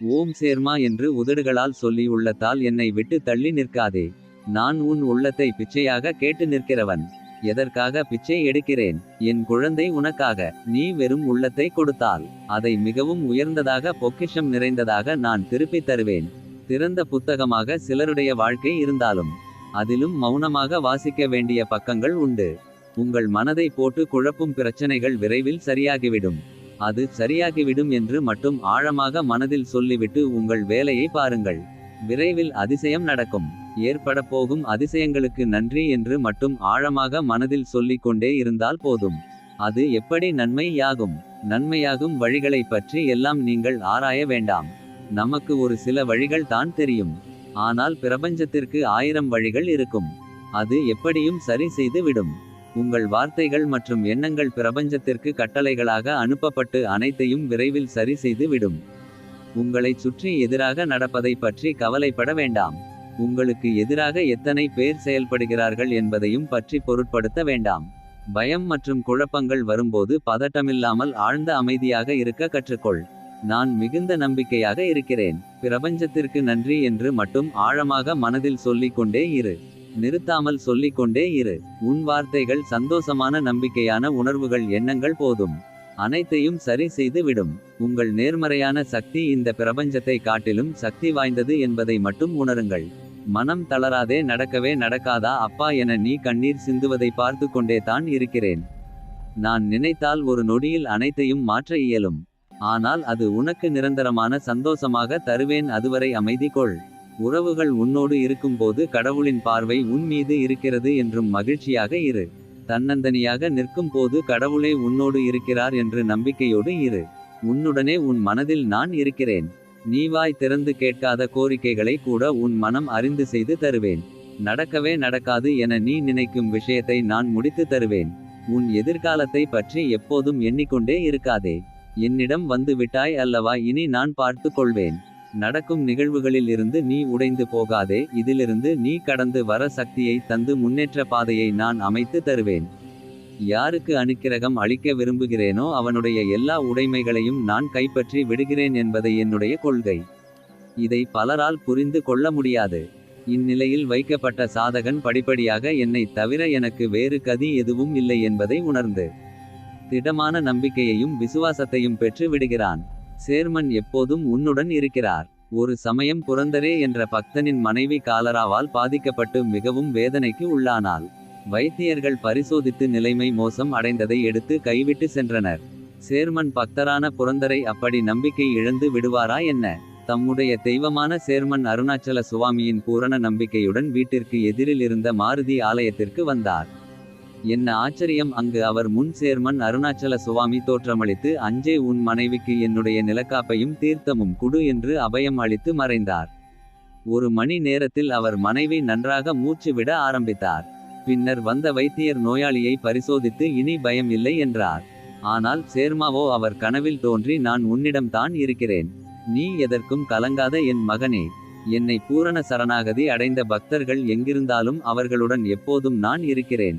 ஓம் சேர்மா என்று உதடுகளால் சொல்லி உள்ளத்தால் என்னை விட்டு தள்ளி நிற்காதே. நான் உன் உள்ளத்தை பிச்சையாக கேட்டு நிற்கிறவன். எதற்காக பிச்சை எடுக்கிறேன் என் குழந்தை உனக்காக. நீ வெறும் உள்ளத்தை கொடுத்தால் அதை மிகவும் உயர்ந்ததாக பொக்கிஷம் நிறைந்ததாக நான் திருப்பித் தருவேன். திறந்த புத்தகமாக சிலருடைய வாழ்க்கை இருந்தாலும். அதிலும் மௌனமாக வாசிக்க வேண்டிய பக்கங்கள் உண்டு. உங்கள் மனதை போட்டு குழப்பும் பிரச்சனைகள் விரைவில் சரியாகிவிடும். அது சரியாகிவிடும் என்று மட்டும் ஆழமாக மனதில் சொல்லிவிட்டு உங்கள் வேலையை பாருங்கள். விரைவில் அதிசயம் நடக்கும். ஏற்படப்போகும் அதிசயங்களுக்கு நன்றி என்று மட்டும் ஆழமாக மனதில் சொல்லிக் கொண்டே இருந்தால் போதும். அது எப்படி நன்மையாகும் நன்மையாகும் வழிகளைப் பற்றி எல்லாம் நீங்கள் ஆராய வேண்டாம். நமக்கு ஒரு சில வழிகள் தான் தெரியும். ஆனால் பிரபஞ்சத்திற்கு ஆயிரம் வழிகள் இருக்கும். அது எப்படியும் சரி செய்து விடும். உங்கள் வார்த்தைகள் மற்றும் எண்ணங்கள் பிரபஞ்சத்திற்கு கட்டளைகளாக அனுப்பப்பட்டு அனைத்தையும் விரைவில் சரி செய்து விடும். உங்களைச் சுற்றி எதிராக நடப்பதைப் பற்றி கவலைப்பட வேண்டாம். உங்களுக்கு எதிராக எத்தனை பேர் செயல்படுகிறார்கள் என்பதையும் பற்றி பொருட்படுத்த வேண்டாம். பயம் மற்றும் குழப்பங்கள் வரும்போது பதட்டமில்லாமல் ஆழ்ந்த அமைதியாக இருக்க கற்றுக்கொள். நான் மிகுந்த நம்பிக்கையாக இருக்கிறேன். பிரபஞ்சத்திற்கு நன்றி என்று மட்டும் ஆழமாக மனதில் சொல்லிக்கொண்டே இரு. நிறுத்தாமல் சொல்லிக் கொண்டே இரு. உன் வார்த்தைகள் சந்தோஷமான நம்பிக்கையான உணர்வுகள் எண்ணங்கள் போதும். அனைத்தையும் சரி செய்து விடும். உங்கள் நேர்மறையான சக்தி இந்த பிரபஞ்சத்தை காட்டிலும் சக்தி வாய்ந்தது என்பதை மட்டும் உணருங்கள். மனம் தளராதே நடக்கவே நடக்காதா அப்பா என நீ கண்ணீர் சிந்துவதை பார்த்து கொண்டே தான் இருக்கிறேன். நான் நினைத்தால் ஒரு நொடியில் அனைத்தையும் மாற்ற இயலும். ஆனால் அது உனக்கு நிரந்தரமான சந்தோஷமாக தருவேன் அதுவரை அமைதி கொள். உறவுகள் உன்னோடு இருக்கும்போது கடவுளின் பார்வை உன் மீது இருக்கிறது என்றும் மகிழ்ச்சியாக இரு. தன்னந்தனியாக நிற்கும் போது கடவுளே உன்னோடு இருக்கிறார் என்று நம்பிக்கையோடு இரு. உன்னுடனே உன் மனதில் நான் இருக்கிறேன். நீ வாய் திறந்து கேட்காத கோரிக்கைகளை கூட உன் மனம் அறிந்து செய்து தருவேன். நடக்கவே நடக்காது என நீ நினைக்கும் விஷயத்தை நான் முடித்து தருவேன். உன் எதிர்காலத்தை பற்றி எப்போதும் எண்ணிக்கொண்டே இருக்காதே. என்னிடம் வந்து விட்டாய் அல்லவா இனி நான் பார்த்து கொள்வேன். நடக்கும் நிகழ்வுகளில் இருந்து நீ உடைந்து போகாதே இதிலிருந்து நீ கடந்து வர சக்தியை தந்து முன்னேற்ற பாதையை நான் அமைத்து தருவேன். யாருக்கு அனுக்கிரகம் அளிக்க விரும்புகிறேனோ அவனுடைய எல்லா உடைமைகளையும் நான் கைப்பற்றி விடுகிறேன் என்பதை என்னுடைய கொள்கை. இதை பலரால் புரிந்து கொள்ள முடியாது. இந்நிலையில் வைக்கப்பட்ட சாதகன் படிப்படியாக என்னைத் தவிர எனக்கு வேறு கதி எதுவும் இல்லை என்பதை உணர்ந்து. திடமான நம்பிக்கையையும் விசுவாசத்தையும் பெற்று விடுகிறான். சேர்மன் எப்போதும் உன்னுடன் இருக்கிறார். ஒரு சமயம் புரந்தரே என்ற பக்தனின் மனைவி காலராவால் பாதிக்கப்பட்டு மிகவும் வேதனைக்கு உள்ளானாள். வைத்தியர்கள் பரிசோதித்து நிலைமை மோசம் அடைந்ததை எடுத்து கைவிட்டு சென்றனர். சேர்மன் பக்தரான புரந்தரை அப்படி நம்பிக்கை இழந்து விடுவாரா என்ன. தம்முடைய தெய்வமான சேர்மன் அருணாச்சல சுவாமியின் பூரண நம்பிக்கையுடன் வீட்டிற்கு எதிரில் இருந்த மாருதி ஆலயத்திற்கு வந்தார். என்ன ஆச்சரியம் அங்கு அவர் முன் சேர்மன் அருணாச்சல சுவாமி தோற்றமளித்து அஞ்சே உன் மனைவிக்கு என்னுடைய நிலக்காப்பையும் தீர்த்தமும் குடு என்று அபயம் அளித்து மறைந்தார். ஒரு மணி நேரத்தில் அவர் மனைவி நன்றாக மூச்சு விட ஆரம்பித்தார். பின்னர் வந்த வைத்தியர் நோயாளியை பரிசோதித்து இனி பயம் இல்லை என்றார். ஆனால் சேர்மாவோ அவர் கனவில் தோன்றி நான் உன்னிடம் தான் இருக்கிறேன். நீ எதற்கும் கலங்காத என் மகனே. என்னை பூரண சரணாகதி அடைந்த பக்தர்கள் எங்கிருந்தாலும் அவர்களுடன் எப்போதும் நான் இருக்கிறேன்.